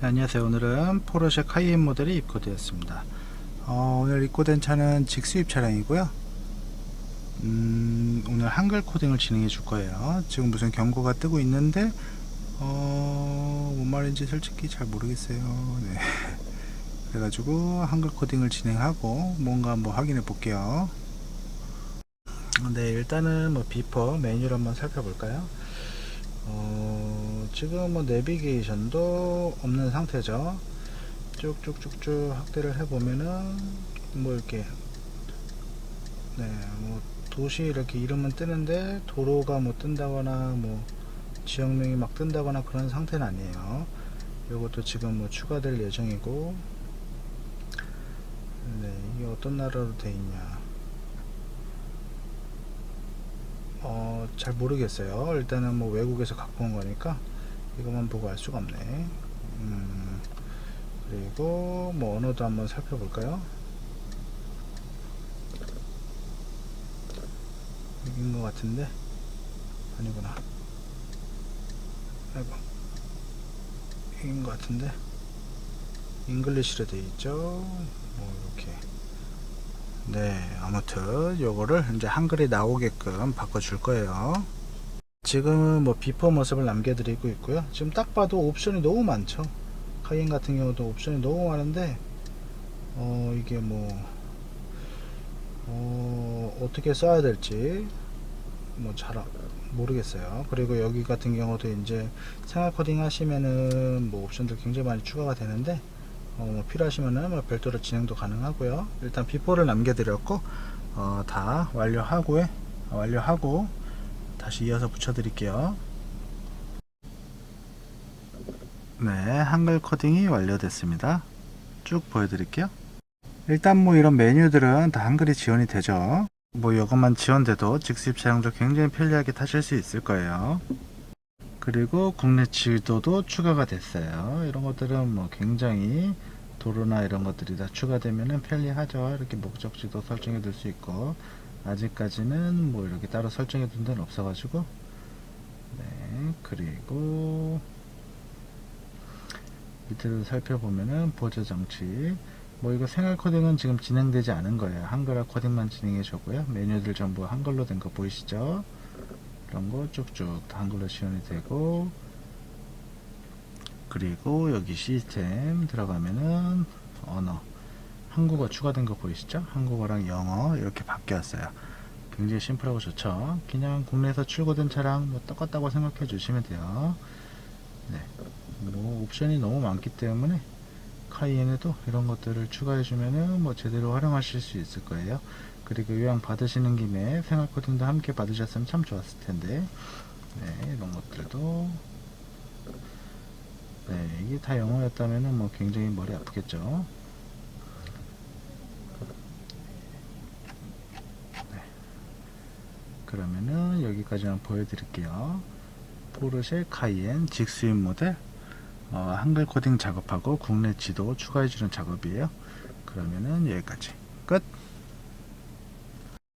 네, 안녕하세요. 오늘은 포르쉐 카이엔 모델이 입고되었습니다. 어, 오늘 입고된 차는 직수입 차량이고요. 음, 오늘 한글 코딩을 진행해 줄 거예요. 지금 무슨 경고가 뜨고 있는데 어, 뭔 말인지 솔직히 잘 모르겠어요. 네. 그래가지고 한글 코딩을 진행하고 뭔가 한번 확인해 볼게요. 네, 일단은 뭐 비퍼 메뉴를 한번 살펴볼까요? 어, 지금 뭐 내비게이션도 없는 상태죠. 쭉쭉쭉쭉 확대를 해보면은 뭐 이렇게 네, 뭐 도시 이렇게 이름은 뜨는데 도로가 뭐 뜬다거나 뭐 지역명이 막 뜬다거나 그런 상태는 아니에요. 이것도 지금 뭐 추가될 예정이고 네, 이게 어떤 나라로 돼 있냐? 어, 잘 모르겠어요. 일단은 뭐 외국에서 갖고 온 거니까 이것만 보고 알 수가 없네. 음, 그리고 뭐 언어도 한번 살펴볼까요? 여기인 것 같은데 아니구나. 아이고 여기인 것 같은데 잉글리시로 되어 있죠. 뭐 이렇게. 네, 아무튼 요거를 이제 한글이 나오게끔 바꿔 줄 거예요. 지금은 뭐 비포 모습을 남겨드리고 있고요. 지금 딱 봐도 옵션이 너무 많죠. 카이엔 같은 경우도 옵션이 너무 많은데 어 이게 뭐 어, 어떻게 써야 될지 뭐 잘 모르겠어요. 그리고 여기 같은 경우도 이제 생활 코딩 하시면은 뭐 옵션들 굉장히 많이 추가가 되는데 어, 뭐 필요하시면은 뭐 별도로 진행도 가능하고요. 일단 비포를 남겨드렸고 어, 다 완료하고 완료하고 다시 이어서 붙여드릴게요. 네, 한글 코딩이 완료됐습니다. 쭉 보여드릴게요. 일단 뭐 이런 메뉴들은 다 한글이 지원이 되죠. 뭐 이것만 지원돼도 직수입 차량도 굉장히 편리하게 타실 수 있을 거예요. 그리고 국내 지도도 추가가 됐어요. 이런 것들은 뭐 굉장히 도로나 이런 것들이 다 추가되면 편리하죠. 이렇게 목적지도 설정해 둘 수 있고 아직까지는 뭐 이렇게 따로 설정해 둔 데는 없어가지고 네 그리고 밑에도 살펴보면은 보조 장치 뭐 이거 생활 코딩은 지금 진행되지 않은 거예요. 한글화 코딩만 진행해 주고요. 메뉴들 전부 한글로 된 거 보이시죠? 이런 거 쭉쭉 다 한글로 지원이 되고 그리고 여기 시스템 들어가면은 언어 한국어 추가된 거 보이시죠? 한국어랑 영어 이렇게 바뀌었어요. 굉장히 심플하고 좋죠. 그냥 국내에서 출고된 차량 뭐 똑같다고 생각해 주시면 돼요. 네. 뭐 옵션이 너무 많기 때문에 카이엔에도 이런 것들을 추가해 주면은 뭐 제대로 활용하실 수 있을 거예요. 그리고 요양 받으시는 김에 생활 코딩도 함께 받으셨으면 참 좋았을 텐데 네, 이런 것들도 네, 이게 다 영어였다면은 뭐 굉장히 머리 아프겠죠. 그러면은 여기까지만 보여드릴게요. 포르쉐 카이엔 직수입 모델 어, 한글 코딩 작업하고 국내 지도 추가해주는 작업이에요. 그러면은 여기까지 끝.